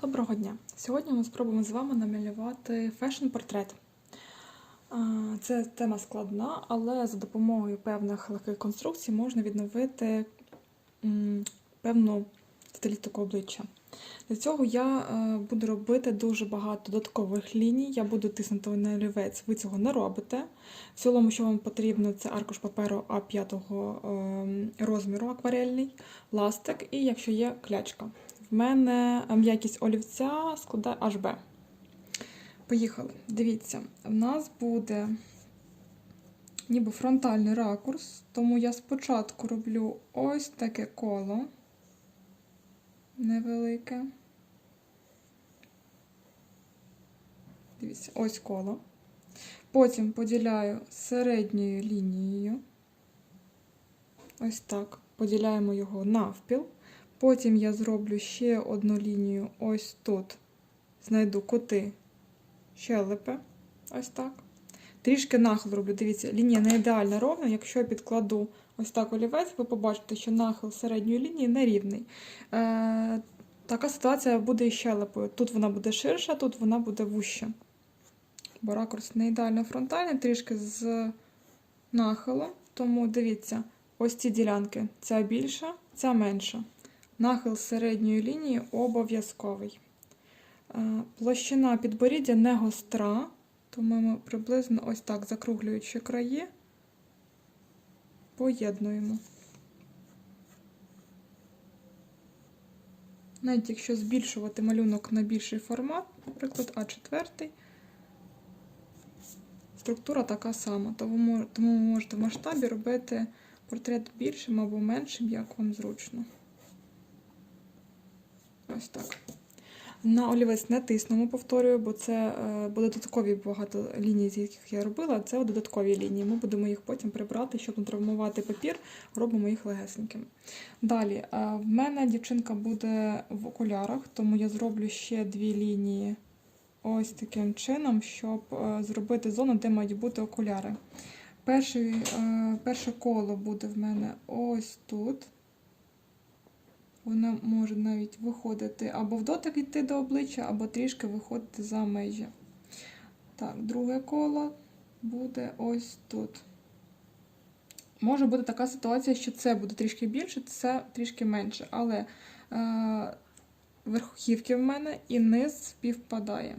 Доброго дня! Сьогодні ми спробуємо з вами намалювати фешн-портрет. Це тема складна, але за допомогою певних легких конструкцій можна відновити певну стилістику обличчя. Для цього я е, буду робити дуже багато додаткових ліній. Я буду тиснути на олівець, ви цього не робите. В цілому, що вам потрібно, це аркуш паперу А5 ем, розміру акварельний, ластик і якщо є клячка. В мене м'якість олівця складає HB. Поїхали. Дивіться, в нас буде ніби фронтальний ракурс, тому я спочатку роблю ось таке коло невелике. Дивіться, ось коло. Потім поділяю середньою лінією. Ось так. Поділяємо його навпіл. Потім я зроблю ще одну лінію ось тут. Знайду кути щелепи. Ось так. Трішки нахил роблю. Дивіться, лінія не ідеально ровна. Якщо я підкладу ось так олівець, ви побачите, що нахил середньої лінії нерівний. Е, така ситуація буде і щелепою. Тут вона буде ширша, тут вона буде вуща. Бо ракурс не ідеально фронтальний, трішки з нахилом. Тому дивіться, ось ці ділянки. Ця більша, ця менша. Нахил середньої лінії обов'язковий. Е, Площина підборіддя не гостра, тому ми приблизно ось так, закруглюючи краї, поєднуємо. Навіть якщо збільшувати малюнок на більший формат, наприклад, А4, структура така сама, тому ви можете в масштабі робити портрет більшим або меншим, як вам зручно. Ось так. На олівець не тиснемо, повторюю, бо це буде додаткові багато ліній, з яких я робила. Це додаткові лінії. Ми будемо їх потім прибрати, щоб не травмувати папір, робимо їх легесенькими. Далі, е, в мене дівчинка буде в окулярах, тому я зроблю ще дві лінії ось таким чином, щоб е, зробити зону, де мають бути окуляри. Перший, е, перше коло буде в мене ось тут. Вона може навіть виходити або в дотик йти до обличчя, або трішки виходити за межі. Так, друге коло буде ось тут. Може бути така ситуація, що це буде трішки більше, це трішки менше. Але е, верхівки в мене і низ співпадає.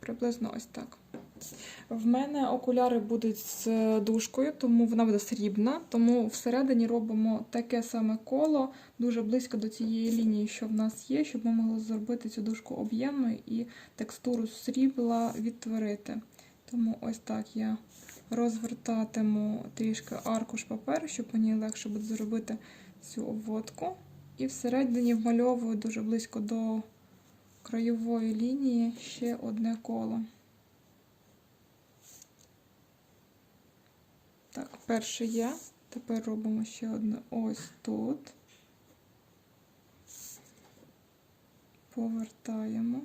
Приблизно ось так. В мене окуляри будуть з дужкою, тому вона буде срібна. Тому всередині робимо таке саме коло дуже близько до цієї лінії, що в нас є, щоб ми могли зробити цю дужку об'ємною і текстуру срібла відтворити. Тому ось так я розвертатиму трішки аркуш паперу, щоб мені легше буде зробити цю обводку. І всередині вмальовую дуже близько до краєвої лінії ще одне коло. Так, перше є. Тепер робимо ще одне ось тут. Повертаємо.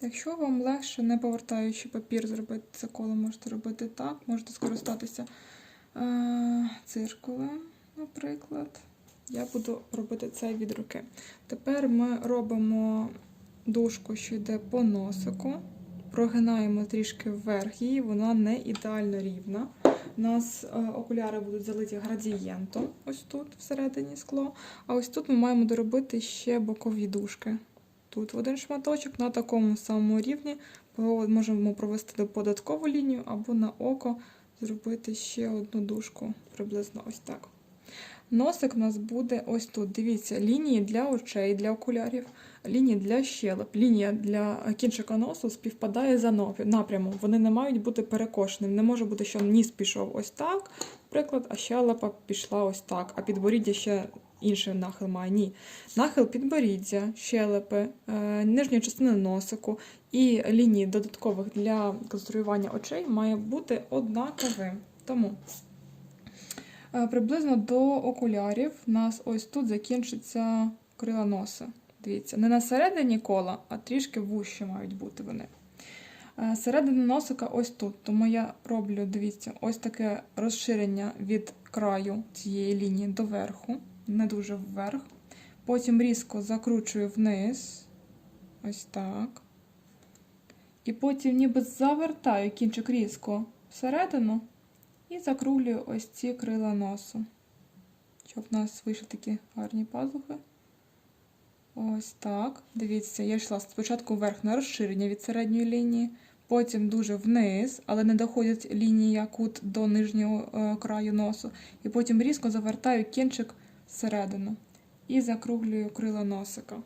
Якщо вам легше, не повертаючи папір, зробити це коло, можете робити так, можете скористатися е циркулем, наприклад. Я буду робити це від руки. Тепер ми робимо дужку, що йде по носику, прогинаємо трішки вверх її, вона не ідеально рівна. У нас е, окуляри будуть залиті градієнтом, ось тут всередині скло. А ось тут ми маємо доробити ще бокові дужки. Тут в один шматочок на такому самому рівні можемо провести податкову лінію або на око зробити ще одну дужку, приблизно ось так. Носик у нас буде ось тут. Дивіться, лінії для очей, для окулярів, лінії для щелеп, лінія для кінчика носу співпадає за напрямом. Вони не мають бути перекошеними. Не може бути, що ніс пішов ось так, наприклад, а щелепа пішла ось так, а підборіддя ще інший нахил має. Ні. Нахил підборіддя, щелепи, е, нижньої частини носику і лінії додаткових для конструювання очей має бути однаковим. Тому. Е, Приблизно до окулярів у нас ось тут закінчиться крила носа. Дивіться, не на середині кола, а трішки вужче мають бути вони. Е, Середина носика ось тут. Тому я роблю, дивіться, ось таке розширення від краю цієї лінії до верху, не дуже вверх. Потім різко закручую вниз. Ось так. І потім ніби завертаю кінчик різко всередину і закруглюю ось ці крила носу. Щоб в нас вийшли такі гарні пазухи. Ось так. Дивіться, я йшла спочатку вверх на розширення від середньої лінії, потім дуже вниз, але не доходить лінія кут до нижнього е, краю носу. І потім різко завертаю кінчик всередину і закруглюю крила носика.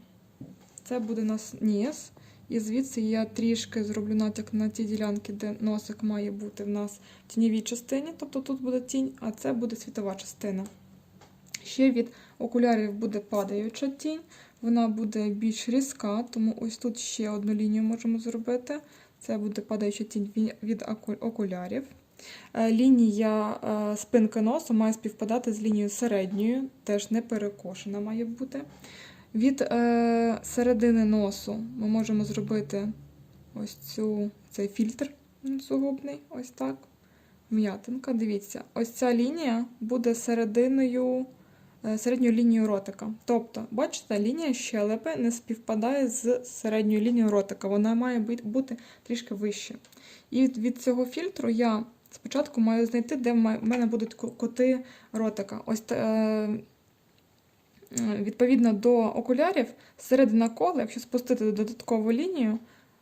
Це буде у нас ніс. І звідси я трішки зроблю натяк на ті ділянки, де носик має бути в нас в тіньовій частині, тобто тут буде тінь, а це буде світова частина. Ще від окулярів буде падаюча тінь, вона буде більш різка, тому ось тут ще одну лінію можемо зробити. Це буде падаюча тінь від окулярів. Е, Лінія е, спинки носу має співпадати з лінією середньою, теж не перекошена має бути. Від е, середини носу ми можемо зробити ось цю, цей фільтр зугубний, ось так. М'ятинка. Дивіться, ось ця лінія буде серединою, е, середньою лінією ротика. Тобто, бачите, лінія щелепи не співпадає з середньою лінією ротика. Вона має бути- трішки вище. І від, цього фільтру я спочатку маю знайти, де в мене будуть ко- коти ротика. Ось Е, Відповідно до окулярів, середина кола, якщо спустити додаткову лінію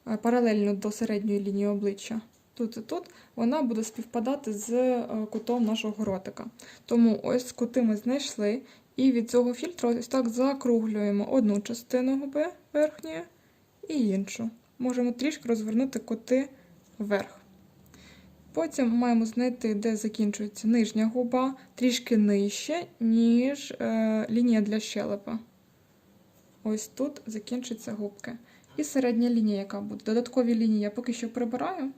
е, паралельно до середньої лінії обличчя, тут і тут, вона буде співпадати з е, кутом нашого ротика. Тому ось кути ми знайшли, і від цього фільтру ось так закруглюємо одну частину губи верхньої і іншу. Можемо трішки розвернути кути вверх. Потім маємо знайти, де закінчується нижня губа, трішки нижче, ніж е, лінія для щелепа. Ось тут закінчаться губки. І середня лінія, яка буде. Додаткові лінії я поки що прибираю.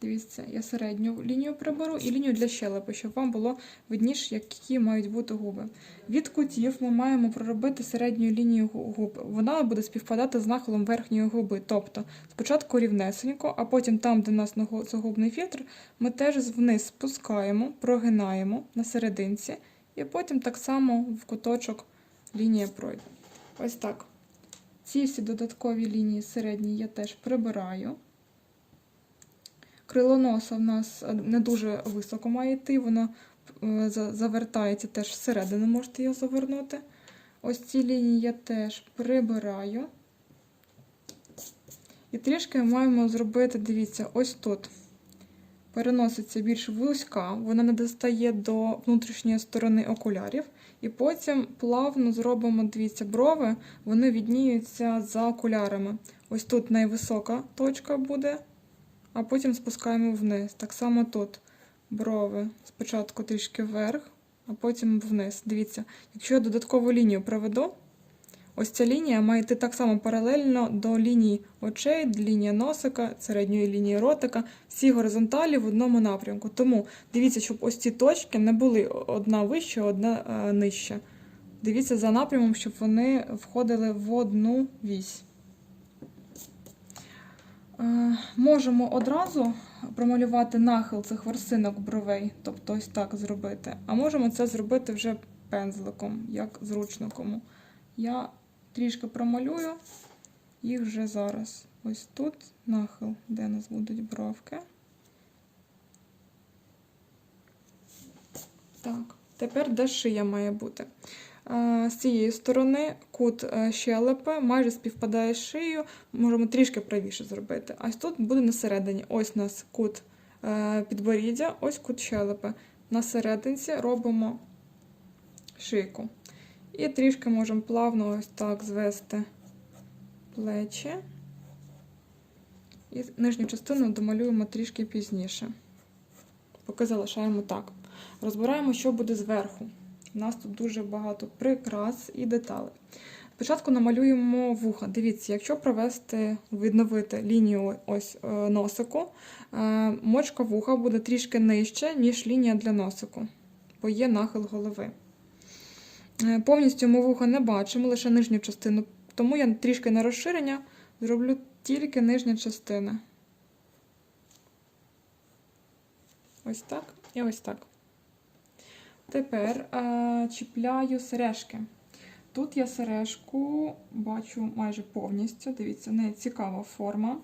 Дивіться, я середню лінію приберу і лінію для щелепи, щоб вам було видніше, які мають бути губи. Від кутів ми маємо проробити середню лінію губ. Вона буде співпадати з нахилом верхньої губи. Тобто спочатку рівнесенько, а потім там, де у нас загубний фільтр, ми теж вниз спускаємо, прогинаємо на серединці, і потім так само в куточок лінія пройде. Ось так. Ці всі додаткові лінії середні я теж прибираю. Крило носа в нас е, не дуже високо має йти, воно е, завертається теж всередину, можете його завернути. Ось ці лінії я теж прибираю. І трішки маємо зробити, дивіться, ось тут. Переноситься більш вузька, вона не достає до внутрішньої сторони окулярів. І потім плавно зробимо, дивіться, брови, вони відніються за окулярами. Ось тут найвисока точка буде, а потім спускаємо вниз. Так само тут брови. Спочатку трішки вверх, а потім вниз. Дивіться, якщо я додаткову лінію проведу, ось ця лінія має йти так само паралельно до лінії очей, лінії носика, середньої лінії ротика, всі горизонталі в одному напрямку. Тому дивіться, щоб ось ці точки не були одна вища, одна е, нижча. Дивіться за напрямом, щоб вони входили в одну вісь. Е, Можемо одразу промалювати нахил цих ворсинок бровей, тобто ось так зробити. А можемо це зробити вже пензликом, як зручно кому. Я трішки промалюю їх вже зараз. Ось тут нахил, де у нас будуть бровки. Так, тепер де шия має бути. З цієї сторони кут е, щелепи майже співпадає з шиєю, можемо трішки правіше зробити. Ось тут буде на середині. Ось у нас кут е, підборіддя, ось кут щелепи. На серединці робимо шийку. І трішки можемо плавно ось так звести плечі. І нижню частину домалюємо трішки пізніше. Поки залишаємо так. Розбираємо, що буде зверху. У нас тут дуже багато прикрас і деталей. Спочатку намалюємо вуха. Дивіться, якщо провести, відновити лінію ось е, носику, е, мочка вуха буде трішки нижче, ніж лінія для носику, бо є нахил голови. Е, Повністю ми вуха не бачимо, лише нижню частину, тому я трішки на розширення зроблю тільки нижня частина. Ось так і ось так. Тепер е, чіпляю сережки. Тут я сережку бачу майже повністю. Дивіться, в неї цікава форма.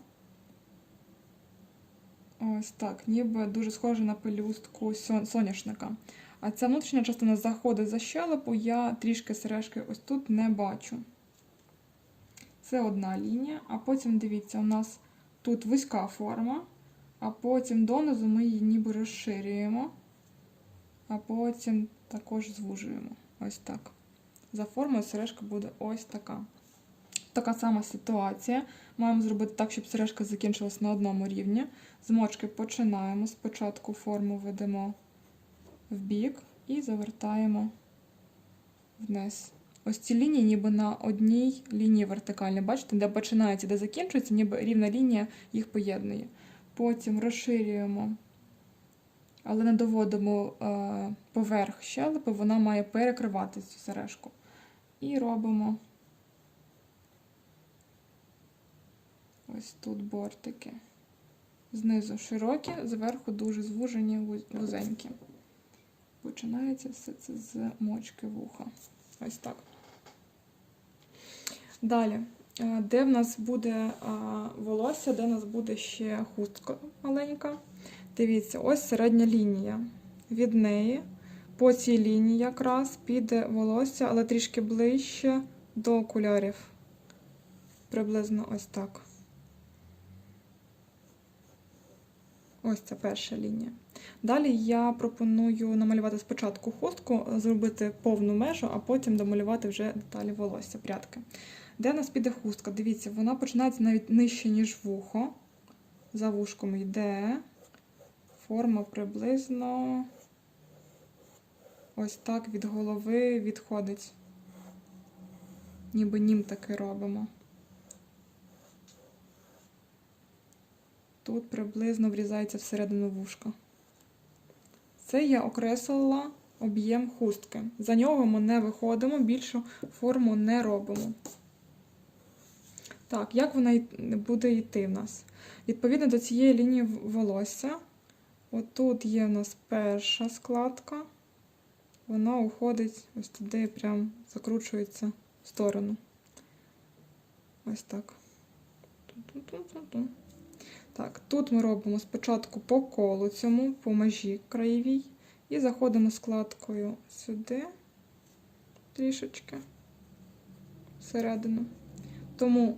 Ось так, ніби дуже схоже на пелюстку соняшника. А ця внутрішня частина заходить за щелепу, я трішки сережки ось тут не бачу. Це одна лінія, а потім дивіться, у нас тут вузька форма, а потім донизу ми її ніби розширюємо, а потім також звужуємо. Ось так. За формою сережка буде ось така. Така сама ситуація. Маємо зробити так, щоб сережка закінчилась на одному рівні. З мочки починаємо. Спочатку форму ведемо в бік і завертаємо вниз. Ось ці лінії ніби на одній лінії вертикальні. Бачите, де починається, де закінчується, ніби рівна лінія їх поєднує. Потім розширюємо, але не доводимо е, поверх щелепи, вона має перекривати цю сережку. І робимо ось тут бортики. Знизу широкі, зверху дуже звужені, вузенькі. Починається все це з мочки вуха. Ось так. Далі, е, де в нас буде е, волосся, де в нас буде ще хустка маленька. Дивіться, ось середня лінія. Від неї по цій лінії якраз піде волосся, але трішки ближче до окулярів. Приблизно ось так. Ось це перша лінія. Далі я пропоную намалювати спочатку хустку, зробити повну межу, а потім домалювати вже деталі волосся, прядки. Де в нас піде хустка? Дивіться, вона починається навіть нижче, ніж вухо. За вушком йде. Форма приблизно ось так від голови відходить. Ніби нім таки робимо. Тут приблизно врізається всередину вушка. Це я окреслила об'єм хустки. За нього ми не виходимо, більшу форму не робимо. Так, як вона буде йти в нас? Відповідно до цієї лінії волосся, отут є в нас перша складка, вона уходить ось туди, прям закручується в сторону. Ось так. Так, тут ми робимо спочатку по колу цьому, по межі краєвій, і заходимо складкою сюди, трішечки всередину. Тому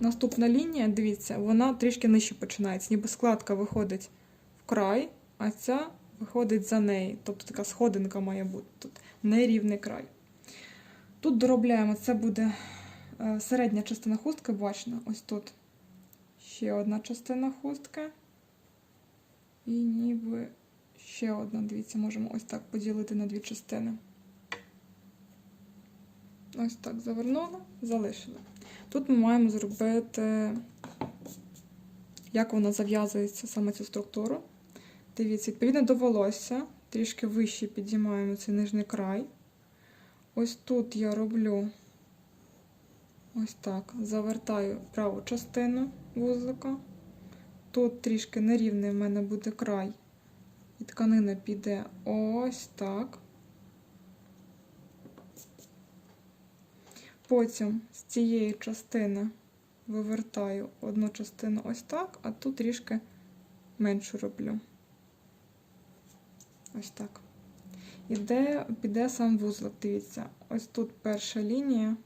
наступна лінія, дивіться, вона трішки нижче починається, ніби складка виходить край, а ця виходить за неї. Тобто така сходинка має бути тут, нерівний край. Тут доробляємо, це буде е, середня частина хустки, бачно, ось тут. Ще одна частина хустки. І ніби ще одна, дивіться, можемо ось так поділити на дві частини. Ось так завернули, залишили. Тут ми маємо зробити, як вона зав'язується саме цю структуру. Дивіться, відповідно до волосся, трішки вище підіймаємо цей нижній край. Ось тут я роблю ось так, завертаю праву частину вузлика. Тут трішки нерівний в мене буде край, і тканина піде ось так. Потім з цієї частини вивертаю одну частину ось так, а тут трішки меншу роблю. Ось так. І де піде сам вузлик, дивіться. Ось тут перша лінія.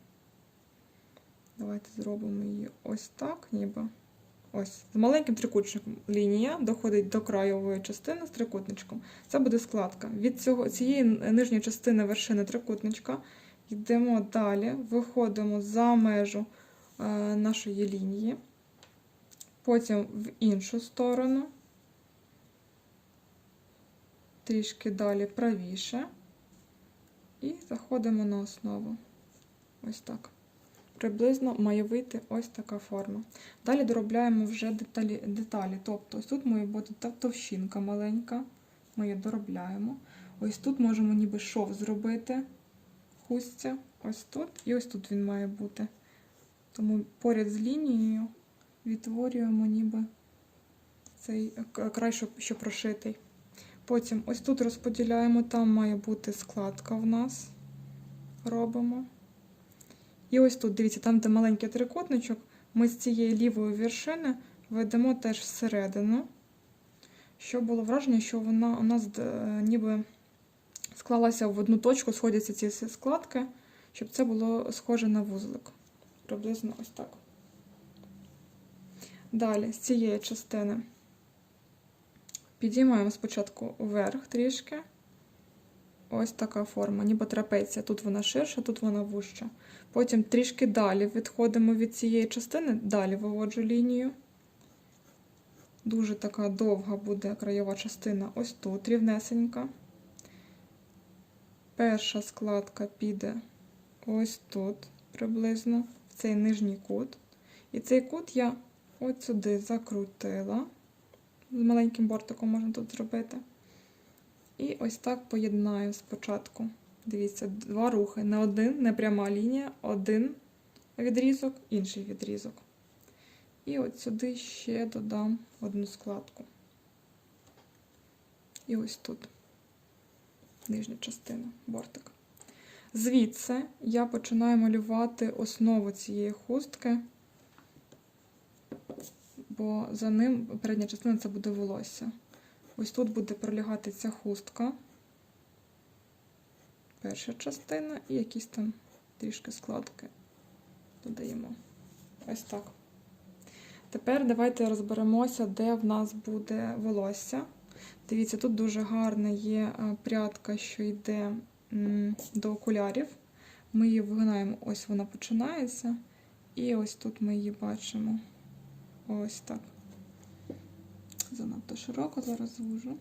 Давайте зробимо її ось так, ніби. Ось. З маленьким трикутничком лінія доходить до краєвої частини з трикутничком. Це буде складка. Від цього, цієї нижньої частини вершини трикутничка йдемо далі, виходимо за межу е, нашої лінії, потім в іншу сторону, трішки далі правіше, і заходимо на основу. Ось так. Приблизно має вийти ось така форма. Далі доробляємо вже деталі, деталі. Тобто ось тут має бути та- товщинка маленька, ми її доробляємо. Ось тут можемо ніби шов зробити хустя, ось тут, і ось тут він має бути. Тому поряд з лінією відтворюємо ніби цей край, що, що прошитий. Потім ось тут розподіляємо, там має бути складка в нас. Робимо. І ось тут, дивіться, там, де маленький трикутничок, ми з цієї лівої вершини ведемо теж всередину, щоб було враження, що вона у нас е, ніби склалася в одну точку, сходяться ці всі складки, щоб це було схоже на вузлик. Приблизно ось так. Далі, з цієї частини підіймаємо спочатку вверх трішки. Ось така форма, ніби трапеція. Тут вона ширша, тут вона вужча. Потім трішки далі відходимо від цієї частини, далі виводжу лінію. Дуже така довга буде краєва частина ось тут, рівнесенька. Перша складка піде ось тут, приблизно, в цей нижній кут. І цей кут я от сюди закрутила. З маленьким бортиком можна тут зробити. І ось так поєднаю спочатку. Дивіться, два рухи. Не один, не пряма лінія, один відрізок, інший відрізок. І от сюди ще додам одну складку. І ось тут нижня частина, бортик. Звідси я починаю малювати основу цієї хустки, бо за ним передня частина це буде волосся. Ось тут буде пролягати ця хустка. Перша частина і якісь там трішки складки додаємо. Ось так. Тепер давайте розберемося, де в нас буде волосся. Дивіться, тут дуже гарна є е, прядка, що йде до окулярів. Ми її вигинаємо, ось вона починається. І ось тут ми її бачимо. Ось так. Занадто широко, зараз звужу.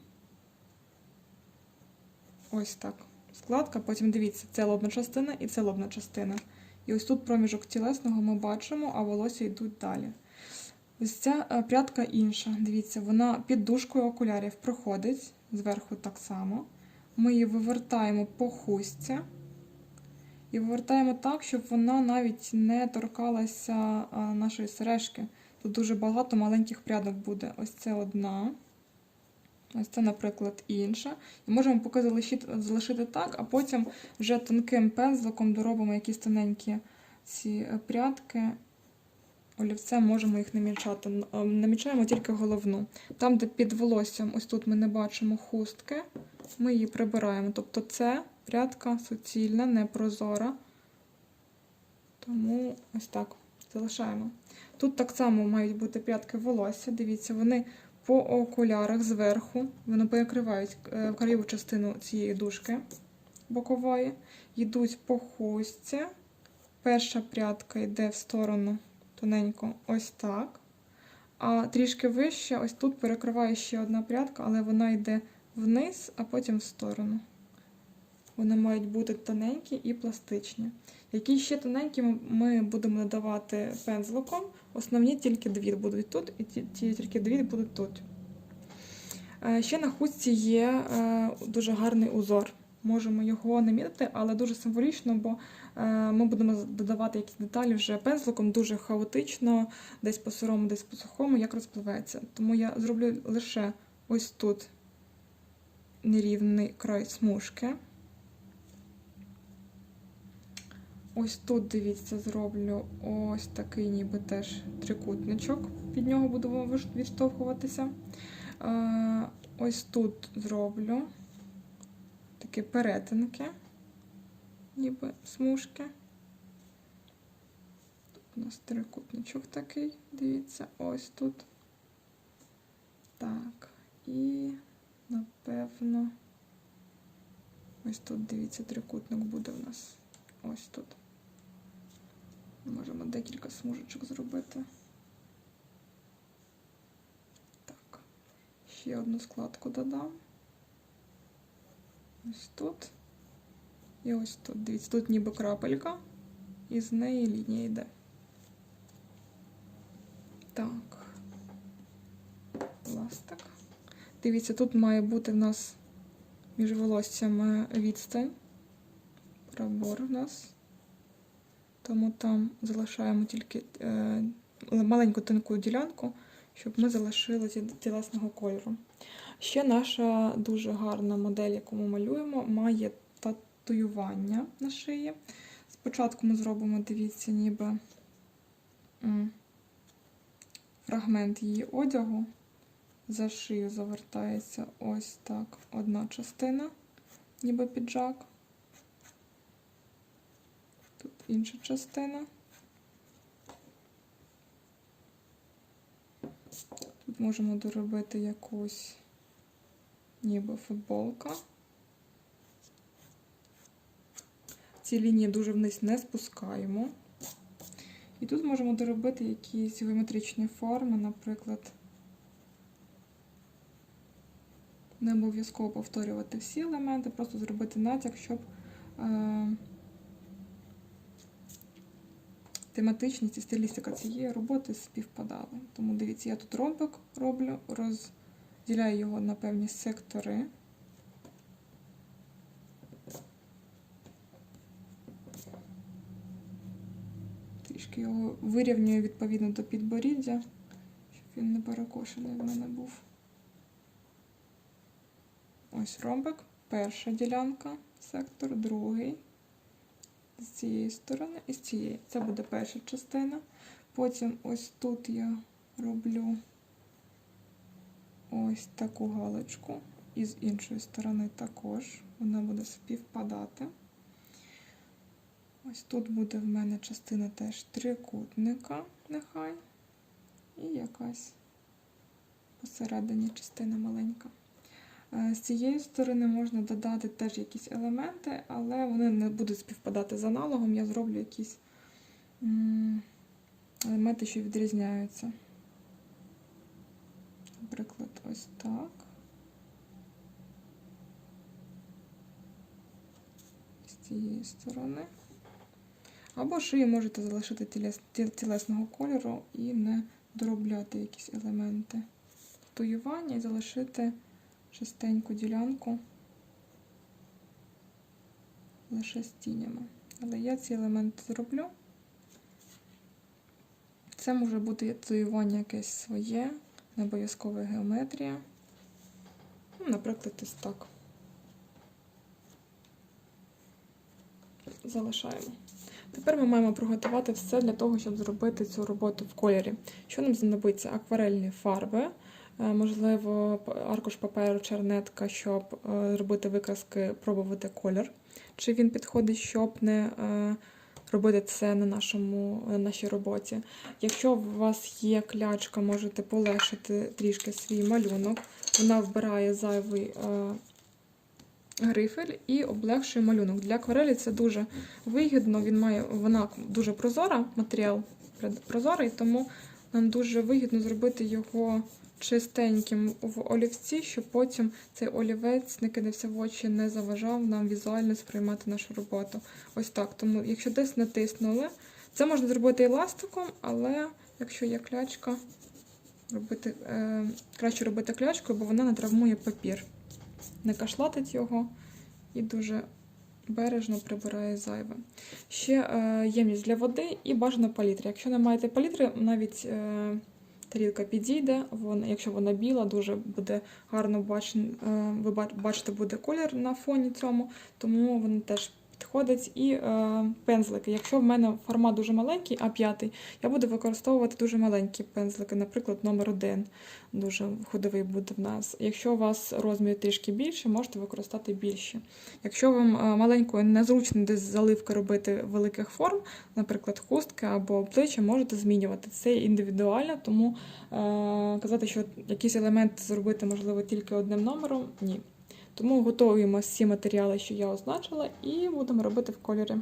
Ось так. Складка, потім дивіться, це лобна частина і це лобна частина. І ось тут проміжок тілесного ми бачимо, а волосся йдуть далі. Ось ця е, прядка інша. Дивіться, вона під дужкою окулярів проходить, зверху так само. Ми її вивертаємо по хустці. І вивертаємо так, щоб вона навіть не торкалася е, нашої сережки. Тут дуже багато маленьких прядок буде. Ось це одна. Ось це, наприклад, інша. І можемо поки залишити, залишити так, а потім вже тонким пензликом доробимо якісь тоненькі ці е, прядки. Олівцем можемо їх намічати. Е, Намічаємо тільки головну. Там, де під волоссям, ось тут ми не бачимо хустки, ми її прибираємо. Тобто це прядка суцільна, непрозора. Тому ось так залишаємо. Тут так само мають бути прядки волосся. Дивіться, вони по окулярах зверху, вони перекривають е, краєву частину цієї дужки бокової, йдуть по хустці. Перша прядка йде в сторону тоненько ось так. А трішки вище, ось тут перекриває ще одна прядка, але вона йде вниз, а потім в сторону. Вони мають бути тоненькі і пластичні. Які ще тоненькі ми- будемо надавати пензликом. Основні тільки дві будуть тут, і ті, ті тільки дві будуть тут. Е, Ще на хустці є е, дуже гарний узор. Можемо його намітити, але дуже символічно, бо е, ми будемо додавати якісь деталі вже пензликом, дуже хаотично, десь по сирому, десь по сухому, як розпливається. Тому я зроблю лише ось тут нерівний край смужки. Ось тут, дивіться, зроблю ось такий ніби теж трикутничок. Під нього буду відштовхуватися. Е, Ось тут зроблю такі перетинки, ніби смужки. Тут у нас трикутничок такий, дивіться, ось тут. Так, і напевно, ось тут, дивіться, трикутник буде у нас. Ось тут. Можемо декілька смужечок зробити. Так. Ще одну складку додам. Ось тут. І ось тут. Дивіться, тут ніби крапелька, і з неї лінія йде. Так. Пластик. Дивіться, тут має бути в нас між волоссями відстань. Пробор у нас. Тому там залишаємо тільки е, маленьку тонку ділянку, щоб ми залишили ті- тілесного кольору. Ще наша дуже гарна модель, яку ми малюємо, має татуювання на шиї. Спочатку ми зробимо, дивіться, ніби фрагмент її одягу. За шию завертається ось так одна частина, ніби піджак. Інша частина. Тут можемо доробити якусь ніби футболка. Ці лінії дуже вниз не спускаємо. І тут можемо доробити якісь геометричні форми, наприклад, не обов'язково повторювати всі елементи, просто зробити натяк, щоб е, тематичність і стилістика цієї роботи співпадали. Тому дивіться, я тут ромбик роблю, розділяю його на певні сектори. Трішки його вирівнюю відповідно до підборіддя, щоб він не перекошений в мене був. Ось ромбик, перша ділянка, сектор, другий. З цієї сторони і з цієї. Це буде перша частина. Потім ось тут я роблю ось таку галочку. І з іншої сторони також вона буде співпадати. Ось тут буде в мене частина теж трикутника, нехай. І якась посередині частина маленька. Е, З цієї сторони можна додати теж якісь елементи, але вони не будуть співпадати з аналогом. Я зроблю якісь елементи, що відрізняються. Наприклад, ось так. З цієї сторони. Або шию можете залишити тілес- тілесного кольору і не доробляти якісь елементи татуювання і залишити чистеньку ділянку лише з тінями. Але я ці елементи зроблю. Це може бути татуювання якесь своє, не обов'язкова геометрія. Ну, наприклад, ось так. Залишаємо. Тепер ми маємо приготувати все для того, щоб зробити цю роботу в кольорі. Що нам знадобиться? Акварельні фарби, можливо, аркуш паперу, чернетка, щоб е, зробити викраски, пробувати колір. Чи він підходить, щоб не е, робити це на, нашому, на нашій роботі. Якщо у вас є клячка, можете полегшити трішки свій малюнок. Вона вбирає зайвий е, грифель і облегшує малюнок. Для акварелі це дуже вигідно. Він має, вона дуже прозора, матеріал прозорий, тому нам дуже вигідно зробити його чистеньким в олівці, щоб потім цей олівець не кидався в очі, не заважав нам візуально сприймати нашу роботу. Ось так. Тому, якщо десь натиснули, це можна зробити і ластиком, але якщо є клячка, робити, е, краще робити клячкою, бо вона не травмує папір не кашлатить його і дуже бережно прибирає зайве. Ще е, ємність для води і бажано палітри. Якщо не маєте палітри, навіть е, тарілка підійде, вона, якщо вона біла, дуже буде гарно бачен, е, ви бачите, буде колір на фоні цьому, тому вона теж підходить. І е, пензлики. Якщо в мене формат дуже маленький, А5, я буду використовувати дуже маленькі пензлики, наприклад, номер 1 дуже ходовий буде в нас. Якщо у вас розмір трішки більше, можете використати більші. Якщо вам е, маленькою незручно десь заливки робити великих форм, наприклад, хустки або обличчя, можете змінювати. Це індивідуально, тому е, казати, що якийсь елемент зробити можливо тільки одним номером ні. Тому готуємо всі матеріали, що я означила, і будемо робити в кольорі.